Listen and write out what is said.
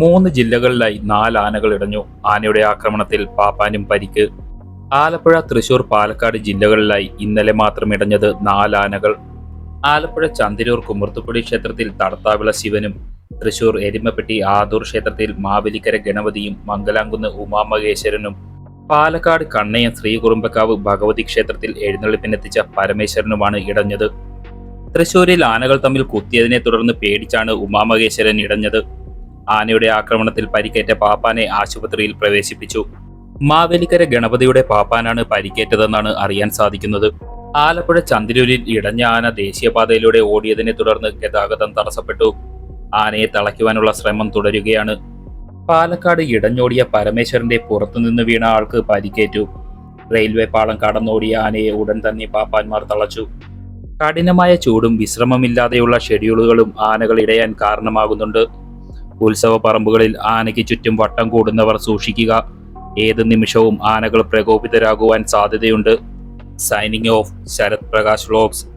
മൂന്ന് ജില്ലകളിലായി നാല് ആനകൾ ഇടഞ്ഞു. ആനയുടെ ആക്രമണത്തിൽ പാപ്പാനും പരിക്ക്. ആലപ്പുഴ തൃശൂർ പാലക്കാട് ജില്ലകളിലായി ഇന്നലെ മാത്രം ഇടഞ്ഞത് നാല് ആനകൾ. ആലപ്പുഴ ചന്തിരൂർ കുമർത്തുപുടി ക്ഷേത്രത്തിൽ തടത്താവിള ശിവനും തൃശൂർ എരുമപ്പെട്ടി ആദൂർ ക്ഷേത്രത്തിൽ മാവേലിക്കര ഗണപതിയും മംഗലാംകുന്ന് ഉമാമഹേശ്വരനും പാലക്കാട് കണ്ണയം ശ്രീകുറുമ്പക്കാവ് ഭഗവതി ക്ഷേത്രത്തിൽ എഴുന്നള്ളിപ്പിനെത്തിച്ച പരമേശ്വരനുമാണ് ഇടഞ്ഞത്. തൃശൂരിൽ ആനകൾ തമ്മിൽ കുത്തിയതിനെ തുടർന്ന് പേടിച്ചാണ് ഉമാമഹേശ്വരൻ ഇടഞ്ഞത്. ആനയുടെ ആക്രമണത്തിൽ പരിക്കേറ്റ പാപ്പാനെ ആശുപത്രിയിൽ പ്രവേശിപ്പിച്ചു. മാവേലിക്കര ഗണപതിയുടെ പാപ്പാനാണ് പരിക്കേറ്റതെന്നാണ് അറിയാൻ സാധിക്കുന്നത്. ആലപ്പുഴ ചന്ദിരൂരിൽ ഇടഞ്ഞ ആന ദേശീയപാതയിലൂടെ ഓടിയതിനെ തുടർന്ന് ഗതാഗതം തടസ്സപ്പെട്ടു. ആനയെ തളയ്ക്കുവാനുള്ള ശ്രമം തുടരുകയാണ്. പാലക്കാട് ഇടഞ്ഞോടിയ പരമേശ്വരന്റെ പുറത്തുനിന്ന് വീണ ആൾക്ക് പരിക്കേറ്റു. റെയിൽവേ പാളം കടന്നോടിയ ആനയെ ഉടൻ തന്നെ പാപ്പാന്മാർ തളച്ചു. കഠിനമായ ചൂടും വിശ്രമമില്ലാതെയുള്ള ഷെഡ്യൂളുകളും ആനകൾ ഇടയാൻ കാരണമാകുന്നുണ്ട്. ഉത്സവ പറമ്പുകളിൽ ആനയ്ക്ക് ചുറ്റും വട്ടം കൂടുന്നവർ സൂക്ഷിക്കുക. ഏത് നിമിഷവും ആനകൾ പ്രകോപിതരാകുവാൻ സാധ്യതയുണ്ട്. Signing off Sarath Prakash vlogs.